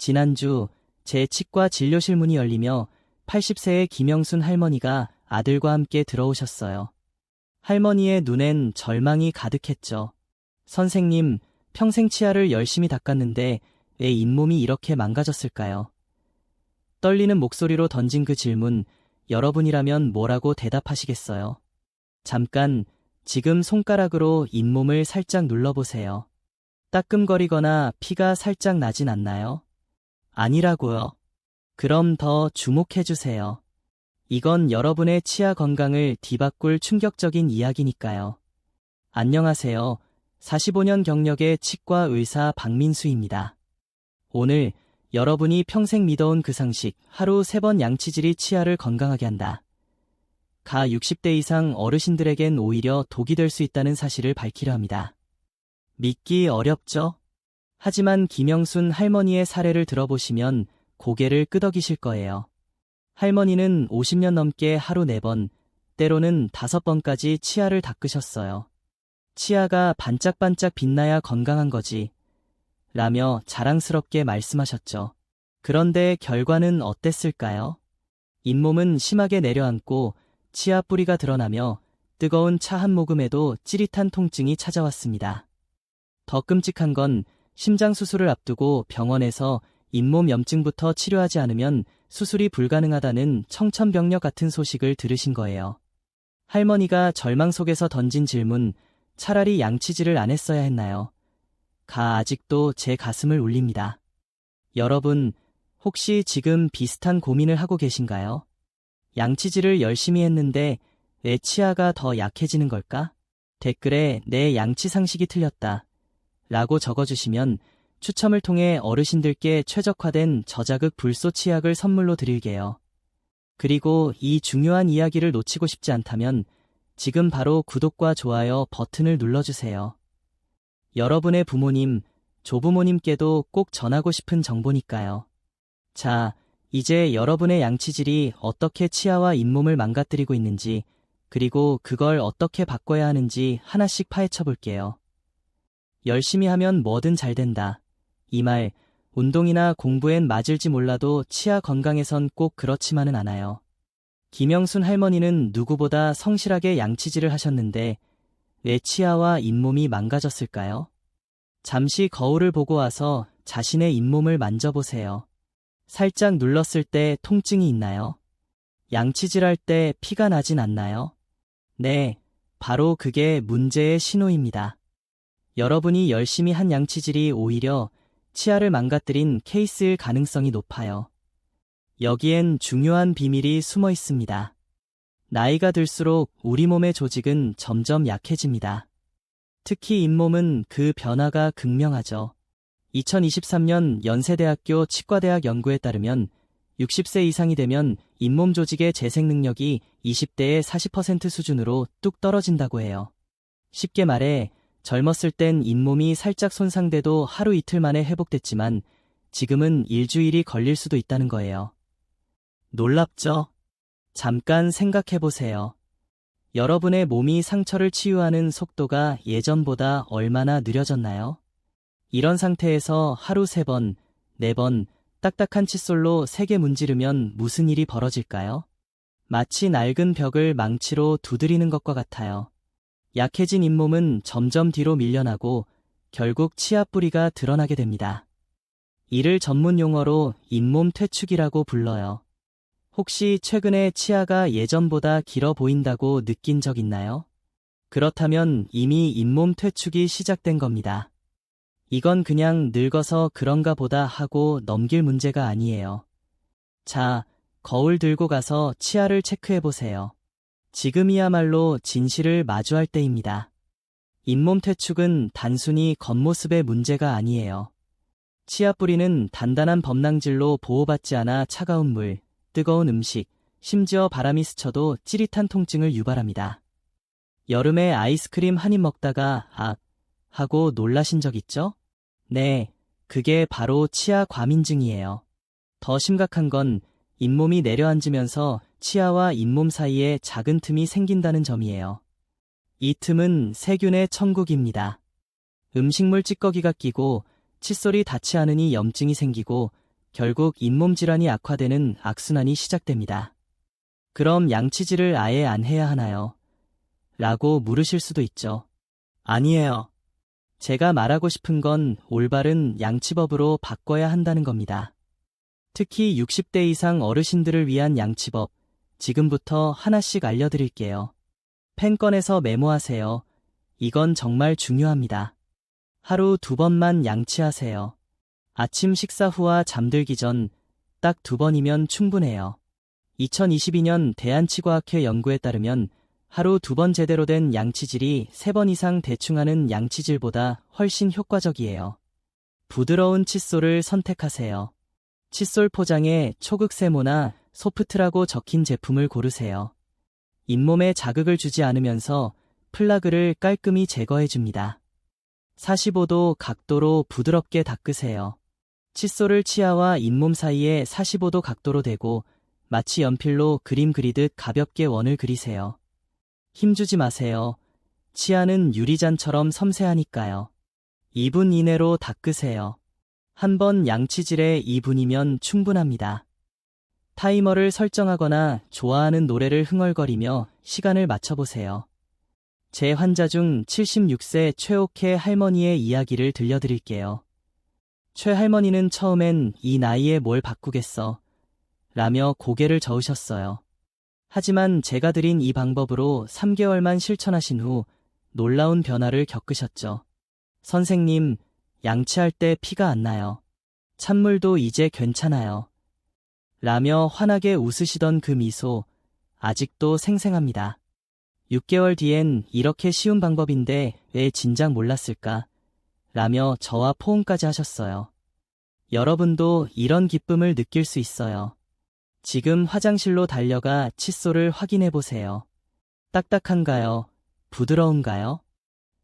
지난주 제 치과 진료실 문이 열리며 80세의 김영순 할머니가 아들과 함께 들어오셨어요. 할머니의 눈엔 절망이 가득했죠. 선생님, 평생 치아를 열심히 닦았는데 왜 잇몸이 이렇게 망가졌을까요? 떨리는 목소리로 던진 그 질문, 여러분이라면 뭐라고 대답하시겠어요? 잠깐, 지금 손가락으로 잇몸을 살짝 눌러보세요. 따끔거리거나 피가 살짝 나진 않나요? 아니라고요. 그럼 더 주목해주세요. 이건 여러분의 치아 건강을 뒤바꿀 충격적인 이야기니까요. 안녕하세요. 45년 경력의 치과 의사 박민수입니다. 오늘 여러분이 평생 믿어온 그 상식, 하루 3번 양치질이 치아를 건강하게 한다. 가 60대 이상 어르신들에겐 오히려 독이 될 수 있다는 사실을 밝히려 합니다. 믿기 어렵죠? 하지만 김영순 할머니의 사례를 들어보시면 고개를 끄덕이실 거예요. 할머니는 50년 넘게 하루 4번, 때로는 5번까지 치아를 닦으셨어요. 치아가 반짝반짝 빛나야 건강한 거지. 라며 자랑스럽게 말씀하셨죠. 그런데 결과는 어땠을까요? 잇몸은 심하게 내려앉고 치아 뿌리가 드러나며 뜨거운 차 한 모금에도 찌릿한 통증이 찾아왔습니다. 더 끔찍한 건 심장 수술을 앞두고 병원에서 잇몸 염증부터 치료하지 않으면 수술이 불가능하다는 청천벽력 같은 소식을 들으신 거예요. 할머니가 절망 속에서 던진 질문, 차라리 양치질을 안 했어야 했나요? 가 아직도 제 가슴을 울립니다. 여러분, 혹시 지금 비슷한 고민을 하고 계신가요? 양치질을 열심히 했는데 왜 치아가 더 약해지는 걸까? 댓글에 내 양치 상식이 틀렸다. 라고 적어주시면 추첨을 통해 어르신들께 최적화된 저자극 불소 치약을 선물로 드릴게요. 그리고 이 중요한 이야기를 놓치고 싶지 않다면 지금 바로 구독과 좋아요 버튼을 눌러주세요. 여러분의 부모님, 조부모님께도 꼭 전하고 싶은 정보니까요. 자, 이제 여러분의 양치질이 어떻게 치아와 잇몸을 망가뜨리고 있는지, 그리고 그걸 어떻게 바꿔야 하는지 하나씩 파헤쳐 볼게요. 열심히 하면 뭐든 잘 된다. 이 말, 운동이나 공부엔 맞을지 몰라도 치아 건강에선 꼭 그렇지만은 않아요. 김영순 할머니는 누구보다 성실하게 양치질을 하셨는데 왜 치아와 잇몸이 망가졌을까요? 잠시 거울을 보고 와서 자신의 잇몸을 만져보세요. 살짝 눌렀을 때 통증이 있나요? 양치질할 때 피가 나진 않나요? 네, 바로 그게 문제의 신호입니다. 여러분이 열심히 한 양치질이 오히려 치아를 망가뜨린 케이스일 가능성이 높아요. 여기엔 중요한 비밀이 숨어 있습니다. 나이가 들수록 우리 몸의 조직은 점점 약해집니다. 특히 잇몸은 그 변화가 극명하죠. 2023년 연세대학교 치과대학 연구에 따르면 60세 이상이 되면 잇몸 조직의 재생 능력이 20대의 40% 수준으로 뚝 떨어진다고 해요. 쉽게 말해 젊었을 땐 잇몸이 살짝 손상돼도 하루 이틀 만에 회복됐지만 지금은 일주일이 걸릴 수도 있다는 거예요. 놀랍죠? 잠깐 생각해 보세요. 여러분의 몸이 상처를 치유하는 속도가 예전보다 얼마나 느려졌나요? 이런 상태에서 하루 세 번, 네번 딱딱한 칫솔로 세게 문지르면 무슨 일이 벌어질까요? 마치 낡은 벽을 망치로 두드리는 것과 같아요. 약해진 잇몸은 점점 뒤로 밀려나고 결국 치아 뿌리가 드러나게 됩니다. 이를 전문 용어로 잇몸 퇴축이라고 불러요. 혹시 최근에 치아가 예전보다 길어 보인다고 느낀 적 있나요? 그렇다면 이미 잇몸 퇴축이 시작된 겁니다. 이건 그냥 늙어서 그런가 보다 하고 넘길 문제가 아니에요. 자, 거울 들고 가서 치아를 체크해 보세요. 지금이야말로 진실을 마주할 때입니다. 잇몸 퇴축은 단순히 겉모습의 문제가 아니에요. 치아 뿌리는 단단한 범낭질로 보호받지 않아 차가운 물, 뜨거운 음식, 심지어 바람이 스쳐도 찌릿한 통증을 유발합니다. 여름에 아이스크림 한 입 먹다가 아 하고 놀라신 적 있죠? 네, 그게 바로 치아 과민증이에요. 더 심각한 건 잇몸이 내려앉으면서 치아와 잇몸 사이에 작은 틈이 생긴다는 점이에요. 이 틈은 세균의 천국입니다. 음식물 찌꺼기가 끼고 칫솔이 닿지 않으니 염증이 생기고 결국 잇몸 질환이 악화되는 악순환이 시작됩니다. 그럼 양치질을 아예 안 해야 하나요? 라고 물으실 수도 있죠. 아니에요. 제가 말하고 싶은 건 올바른 양치법으로 바꿔야 한다는 겁니다. 특히 60대 이상 어르신들을 위한 양치법, 지금부터 하나씩 알려드릴게요. 펜 꺼내서 메모하세요. 이건 정말 중요합니다. 하루 두 번만 양치하세요. 아침 식사 후와 잠들기 전 딱 두 번이면 충분해요. 2022년 대한치과학회 연구에 따르면 하루 두 번 제대로 된 양치질이 세 번 이상 대충 하는 양치질보다 훨씬 효과적이에요. 부드러운 칫솔을 선택하세요. 칫솔 포장에 초극 세모나 소프트라고 적힌 제품을 고르세요. 잇몸에 자극을 주지 않으면서 플라그를 깔끔히 제거해 줍니다. 45도 각도로 부드럽게 닦으세요. 칫솔을 치아와 잇몸 사이에 45도 각도로 대고 마치 연필로 그림 그리듯 가볍게 원을 그리세요. 힘주지 마세요. 치아는 유리잔처럼 섬세하니까요. 2분 이내로 닦으세요. 한 번 양치질에 2분이면 충분합니다. 타이머를 설정하거나 좋아하는 노래를 흥얼거리며 시간을 맞춰보세요. 제 환자 중 76세 최옥혜 할머니의 이야기를 들려드릴게요. 최 할머니는 처음엔 이 나이에 뭘 바꾸겠어. 라며 고개를 저으셨어요. 하지만 제가 드린 이 방법으로 3개월만 실천하신 후 놀라운 변화를 겪으셨죠. 선생님, 양치할 때 피가 안 나요. 찬물도 이제 괜찮아요. 라며 환하게 웃으시던 그 미소, 아직도 생생합니다. 6개월 뒤엔 이렇게 쉬운 방법인데 왜 진작 몰랐을까? 라며 저와 포옹까지 하셨어요. 여러분도 이런 기쁨을 느낄 수 있어요. 지금 화장실로 달려가 칫솔을 확인해 보세요. 딱딱한가요? 부드러운가요?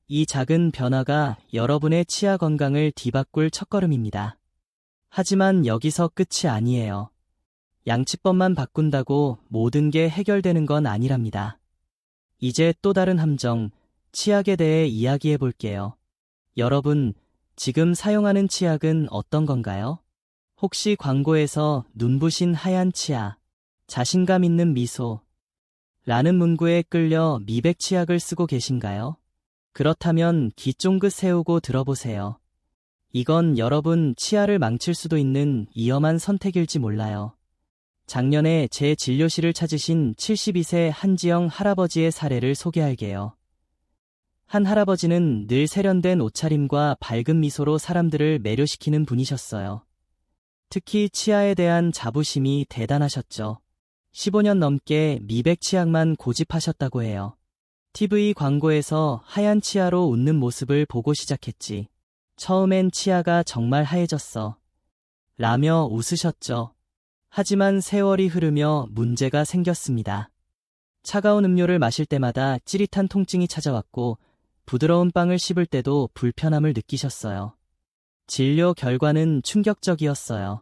이 작은 변화가 여러분의 치아 건강을 뒤바꿀 첫걸음입니다. 하지만 여기서 끝이 아니에요. 양치법만 바꾼다고 모든 게 해결되는 건 아니랍니다. 이제 또 다른 함정, 치약에 대해 이야기해 볼게요. 여러분, 지금 사용하는 치약은 어떤 건가요? 혹시 광고에서 눈부신 하얀 치아, 자신감 있는 미소, 라는 문구에 끌려 미백 치약을 쓰고 계신가요? 그렇다면 귀 쫑긋 세우고 들어보세요. 이건 여러분 치아를 망칠 수도 있는 위험한 선택일지 몰라요. 작년에 제 진료실을 찾으신 72세 한지영 할아버지의 사례를 소개할게요. 한 할아버지는 늘 세련된 옷차림과 밝은 미소로 사람들을 매료시키는 분이셨어요. 특히 치아에 대한 자부심이 대단하셨죠. 15년 넘게 미백 치약만 고집하셨다고 해요. TV 광고에서 하얀 치아로 웃는 모습을 보고 시작했지. 처음엔 치아가 정말 하얘졌어. 라며 웃으셨죠. 하지만 세월이 흐르며 문제가 생겼습니다. 차가운 음료를 마실 때마다 찌릿한 통증이 찾아왔고 부드러운 빵을 씹을 때도 불편함을 느끼셨어요. 진료 결과는 충격적이었어요.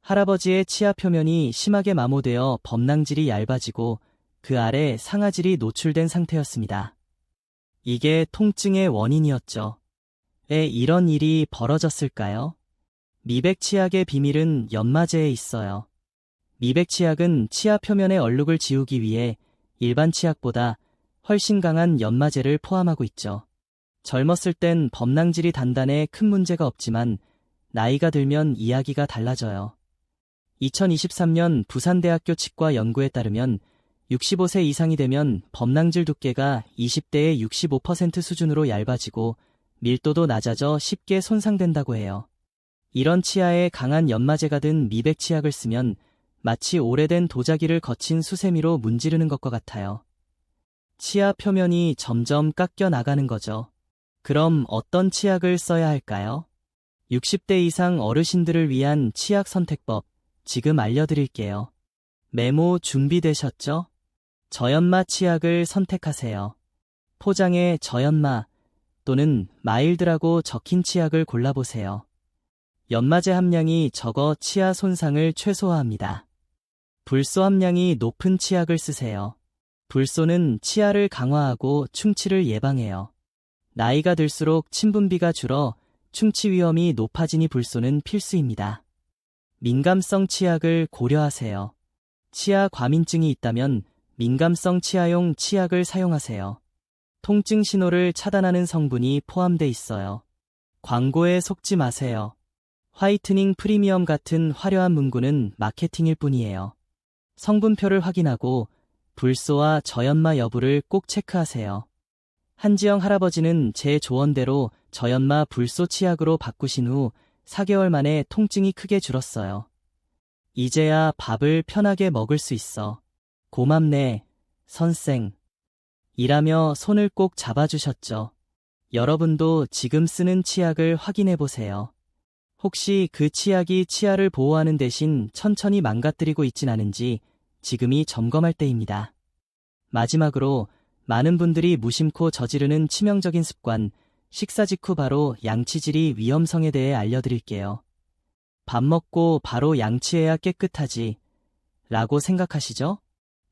할아버지의 치아 표면이 심하게 마모되어 범낭질이 얇아지고 그 아래 상아질이 노출된 상태였습니다. 이게 통증의 원인이었죠. 왜 이런 일이 벌어졌을까요? 미백 치약의 비밀은 연마제에 있어요. 미백 치약은 치아 표면의 얼룩을 지우기 위해 일반 치약보다 훨씬 강한 연마제를 포함하고 있죠. 젊었을 땐 범낭질이 단단해 큰 문제가 없지만 나이가 들면 이야기가 달라져요. 2023년 부산대학교 치과 연구에 따르면 65세 이상이 되면 범낭질 두께가 20대의 65% 수준으로 얇아지고 밀도도 낮아져 쉽게 손상된다고 해요. 이런 치아에 강한 연마제가 든 미백 치약을 쓰면 마치 오래된 도자기를 거친 수세미로 문지르는 것과 같아요. 치아 표면이 점점 깎여 나가는 거죠. 그럼 어떤 치약을 써야 할까요? 60대 이상 어르신들을 위한 치약 선택법 지금 알려드릴게요. 메모 준비되셨죠? 저연마 치약을 선택하세요. 포장에 저연마 또는 마일드라고 적힌 치약을 골라보세요. 연마제 함량이 적어 치아 손상을 최소화합니다. 불소 함량이 높은 치약을 쓰세요. 불소는 치아를 강화하고 충치를 예방해요. 나이가 들수록 침분비가 줄어 충치 위험이 높아지니 불소는 필수입니다. 민감성 치약을 고려하세요. 치아 과민증이 있다면 민감성 치아용 치약을 사용하세요. 통증 신호를 차단하는 성분이 포함돼 있어요. 광고에 속지 마세요. 화이트닝 프리미엄 같은 화려한 문구는 마케팅일 뿐이에요. 성분표를 확인하고 불소와 저연마 여부를 꼭 체크하세요. 한지영 할아버지는 제 조언대로 저연마 불소 치약으로 바꾸신 후 4개월 만에 통증이 크게 줄었어요. 이제야 밥을 편하게 먹을 수 있어. 고맙네, 선생. 이라며 손을 꼭 잡아주셨죠. 여러분도 지금 쓰는 치약을 확인해 보세요. 혹시 그 치약이 치아를 보호하는 대신 천천히 망가뜨리고 있진 않은지 지금이 점검할 때입니다. 마지막으로 많은 분들이 무심코 저지르는 치명적인 습관, 식사 직후 바로 양치질이 위험성에 대해 알려드릴게요. 밥 먹고 바로 양치해야 깨끗하지. 라고 생각하시죠?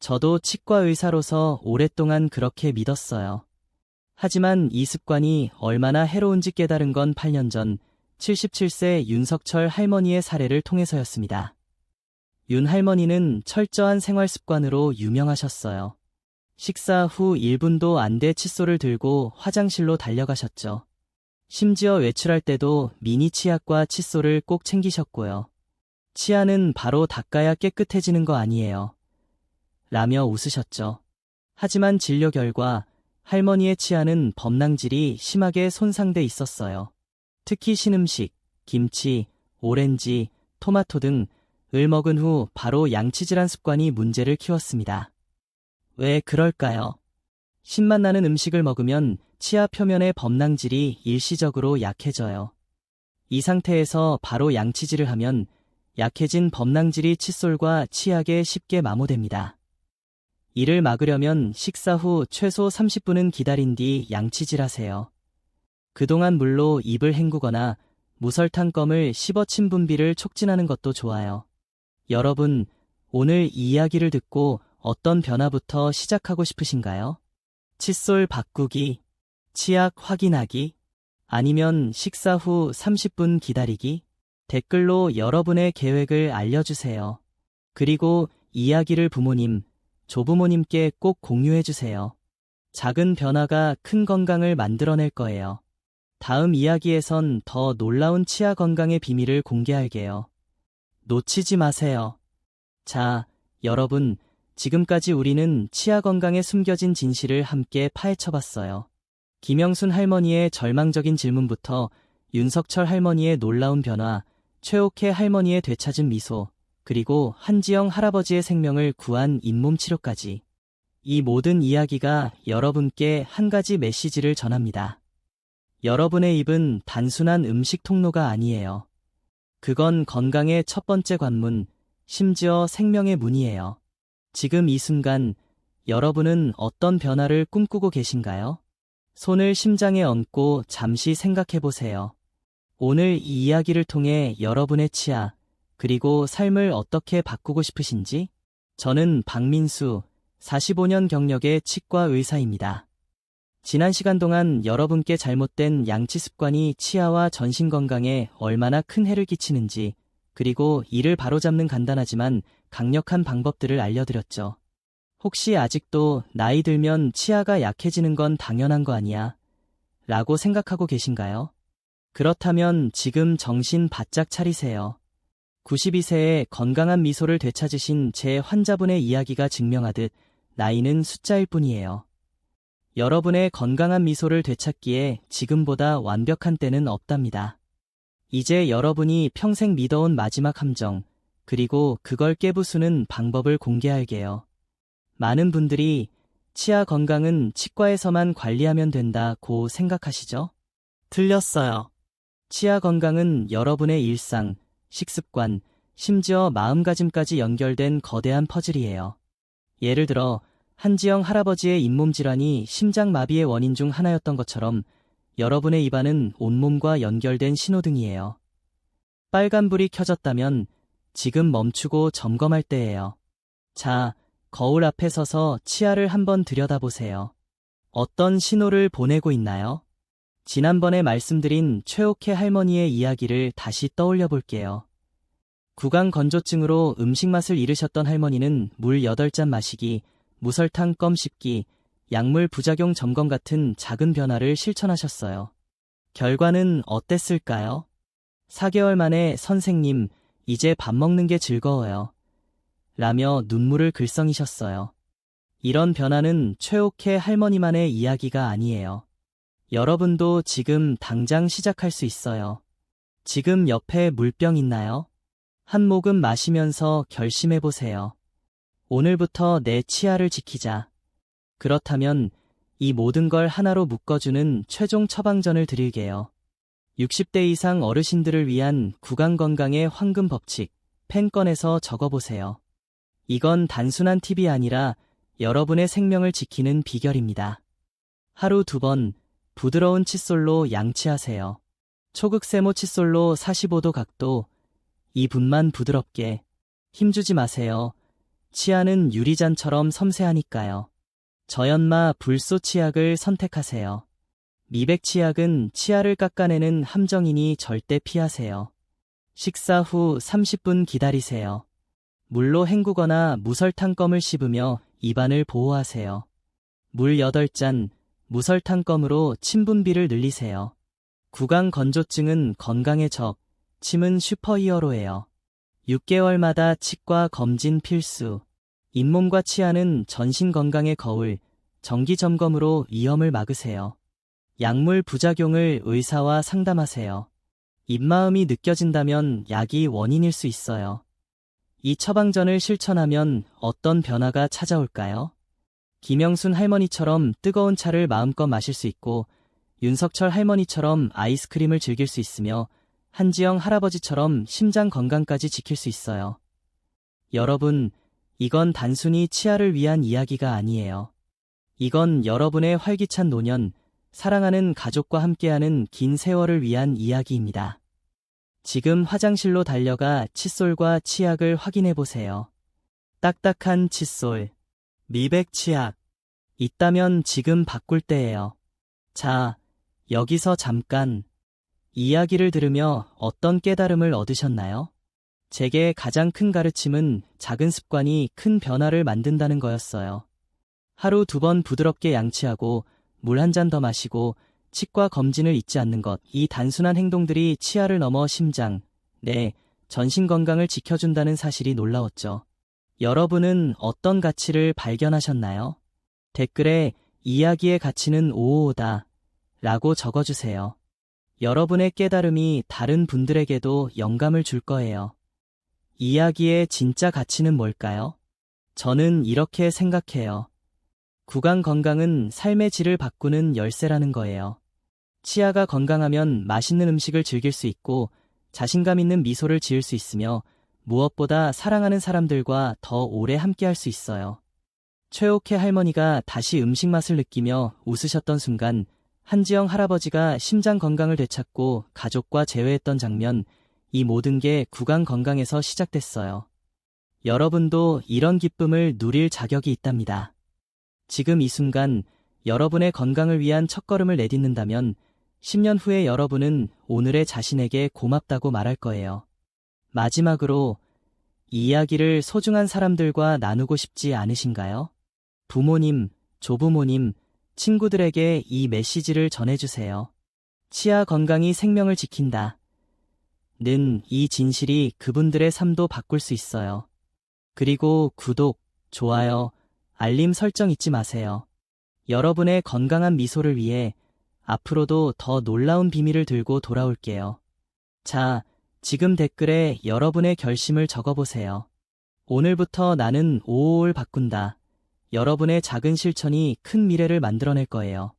저도 치과 의사로서 오랫동안 그렇게 믿었어요. 하지만 이 습관이 얼마나 해로운지 깨달은 건 8년 전 77세 윤석철 할머니의 사례를 통해서였습니다. 윤 할머니는 철저한 생활 습관으로 유명하셨어요. 식사 후 1분도 안 돼 칫솔을 들고 화장실로 달려가셨죠. 심지어 외출할 때도 미니 치약과 칫솔을 꼭 챙기셨고요. 치아는 바로 닦아야 깨끗해지는 거 아니에요. 라며 웃으셨죠. 하지만 진료 결과 할머니의 치아는 범낭질이 심하게 손상돼 있었어요. 특히 신음식, 김치, 오렌지, 토마토 등을 먹은 후 바로 양치질한 습관이 문제를 키웠습니다. 왜 그럴까요? 신맛 나는 음식을 먹으면 치아 표면의 범낭질이 일시적으로 약해져요. 이 상태에서 바로 양치질을 하면 약해진 범낭질이 칫솔과 치약에 쉽게 마모됩니다. 이를 막으려면 식사 후 최소 30분은 기다린 뒤 양치질하세요. 그동안 물로 입을 헹구거나 무설탕 껌을 씹어 친 분비를 촉진하는 것도 좋아요. 여러분, 오늘 이 이야기를 듣고 어떤 변화부터 시작하고 싶으신가요? 칫솔 바꾸기, 치약 확인하기, 아니면 식사 후 30분 기다리기? 댓글로 여러분의 계획을 알려주세요. 그리고 이야기를 부모님, 조부모님께 꼭 공유해주세요. 작은 변화가 큰 건강을 만들어낼 거예요. 다음 이야기에선 더 놀라운 치아 건강의 비밀을 공개할게요. 놓치지 마세요. 자, 여러분, 지금까지 우리는 치아 건강에 숨겨진 진실을 함께 파헤쳐봤어요. 김영순 할머니의 절망적인 질문부터 윤석철 할머니의 놀라운 변화, 최옥혜 할머니의 되찾은 미소, 그리고 한지영 할아버지의 생명을 구한 잇몸 치료까지. 이 모든 이야기가 여러분께 한 가지 메시지를 전합니다. 여러분의 입은 단순한 음식 통로가 아니에요. 그건 건강의 첫 번째 관문, 심지어 생명의 문이에요. 지금 이 순간 여러분은 어떤 변화를 꿈꾸고 계신가요? 손을 심장에 얹고 잠시 생각해 보세요. 오늘 이 이야기를 통해 여러분의 치아, 그리고 삶을 어떻게 바꾸고 싶으신지? 저는 박민수, 45년 경력의 치과 의사입니다. 지난 시간 동안 여러분께 잘못된 양치 습관이 치아와 전신 건강에 얼마나 큰 해를 끼치는지, 그리고 이를 바로잡는 간단하지만 강력한 방법들을 알려드렸죠. 혹시 아직도 나이 들면 치아가 약해지는 건 당연한 거 아니야? 라고 생각하고 계신가요? 그렇다면 지금 정신 바짝 차리세요. 92세에 건강한 미소를 되찾으신 제 환자분의 이야기가 증명하듯 나이는 숫자일 뿐이에요. 여러분의 건강한 미소를 되찾기에 지금보다 완벽한 때는 없답니다. 이제 여러분이 평생 믿어온 마지막 함정, 그리고 그걸 깨부수는 방법을 공개할게요. 많은 분들이 치아 건강은 치과에서만 관리하면 된다고 생각하시죠? 틀렸어요. 치아 건강은 여러분의 일상, 식습관, 심지어 마음가짐까지 연결된 거대한 퍼즐이에요. 예를 들어 한지영 할아버지의 잇몸 질환이 심장마비의 원인 중 하나였던 것처럼 여러분의 입안은 온몸과 연결된 신호등이에요. 빨간불이 켜졌다면 지금 멈추고 점검할 때예요. 자, 거울 앞에 서서 치아를 한번 들여다보세요. 어떤 신호를 보내고 있나요? 지난번에 말씀드린 최옥혜 할머니의 이야기를 다시 떠올려 볼게요. 구강 건조증으로 음식 맛을 잃으셨던 할머니는 물 8잔 마시기, 무설탕 껌 씹기, 약물 부작용 점검 같은 작은 변화를 실천하셨어요. 결과는 어땠을까요? 4개월 만에 선생님, 이제 밥 먹는 게 즐거워요. 라며 눈물을 글썽이셨어요. 이런 변화는 최옥혜 할머니만의 이야기가 아니에요. 여러분도 지금 당장 시작할 수 있어요. 지금 옆에 물병 있나요? 한 모금 마시면서 결심해 보세요. 오늘부터 내 치아를 지키자. 그렇다면 이 모든 걸 하나로 묶어주는 최종 처방전을 드릴게요. 60대 이상 어르신들을 위한 구강 건강의 황금 법칙, 펜 꺼내서 적어보세요. 이건 단순한 팁이 아니라 여러분의 생명을 지키는 비결입니다. 하루 두 번 부드러운 칫솔로 양치하세요. 초극 세모 칫솔로 45도 각도, 2분만 부드럽게 힘주지 마세요. 치아는 유리잔처럼 섬세하니까요. 저연마 불소 치약을 선택하세요. 미백 치약은 치아를 깎아내는 함정이니 절대 피하세요. 식사 후 30분 기다리세요. 물로 헹구거나 무설탕 껌을 씹으며 입안을 보호하세요. 물 8잔, 무설탕 껌으로 침 분비를 늘리세요. 구강 건조증은 건강의 적, 침은 슈퍼히어로예요. 6개월마다 치과 검진 필수. 잇몸과 치아는 전신 건강의 거울, 정기 점검으로 위험을 막으세요. 약물 부작용을 의사와 상담하세요. 입마음이 느껴진다면 약이 원인일 수 있어요. 이 처방전을 실천하면 어떤 변화가 찾아올까요? 김영순 할머니처럼 뜨거운 차를 마음껏 마실 수 있고 윤석철 할머니처럼 아이스크림을 즐길 수 있으며 한지영 할아버지처럼 심장 건강까지 지킬 수 있어요. 여러분, 이건 단순히 치아를 위한 이야기가 아니에요. 이건 여러분의 활기찬 노년, 사랑하는 가족과 함께하는 긴 세월을 위한 이야기입니다. 지금 화장실로 달려가 칫솔과 치약을 확인해 보세요. 딱딱한 칫솔, 미백 치약. 있다면 지금 바꿀 때예요. 자, 여기서 잠깐 이야기를 들으며 어떤 깨달음을 얻으셨나요? 제게 가장 큰 가르침은 작은 습관이 큰 변화를 만든다는 거였어요. 하루 두 번 부드럽게 양치하고 물 한 잔 더 마시고 치과 검진을 잊지 않는 것. 이 단순한 행동들이 치아를 넘어 심장, 뇌, 전신 건강을 지켜준다는 사실이 놀라웠죠. 여러분은 어떤 가치를 발견하셨나요? 댓글에 이야기의 가치는 오오다 라고 적어주세요. 여러분의 깨달음이 다른 분들에게도 영감을 줄 거예요. 이야기의 진짜 가치는 뭘까요? 저는 이렇게 생각해요. 구강 건강은 삶의 질을 바꾸는 열쇠라는 거예요. 치아가 건강하면 맛있는 음식을 즐길 수 있고 자신감 있는 미소를 지을 수 있으며 무엇보다 사랑하는 사람들과 더 오래 함께 할 수 있어요. 최옥혜 할머니가 다시 음식 맛을 느끼며 웃으셨던 순간 한지영 할아버지가 심장 건강을 되찾고 가족과 재회했던 장면, 이 모든 게 구강 건강에서 시작됐어요. 여러분도 이런 기쁨을 누릴 자격이 있답니다. 지금 이 순간 여러분의 건강을 위한 첫걸음을 내딛는다면 10년 후에 여러분은 오늘의 자신에게 고맙다고 말할 거예요. 마지막으로 이 이야기를 소중한 사람들과 나누고 싶지 않으신가요? 부모님, 조부모님, 친구들에게 이 메시지를 전해주세요. 치아 건강이 생명을 지킨다. 는 이 진실이 그분들의 삶도 바꿀 수 있어요. 그리고 구독, 좋아요, 알림 설정 잊지 마세요. 여러분의 건강한 미소를 위해 앞으로도 더 놀라운 비밀을 들고 돌아올게요. 자, 지금 댓글에 여러분의 결심을 적어보세요. 오늘부터 나는 오오를 바꾼다. 여러분의 작은 실천이 큰 미래를 만들어낼 거예요.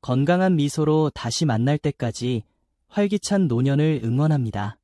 건강한 미소로 다시 만날 때까지 활기찬 노년을 응원합니다.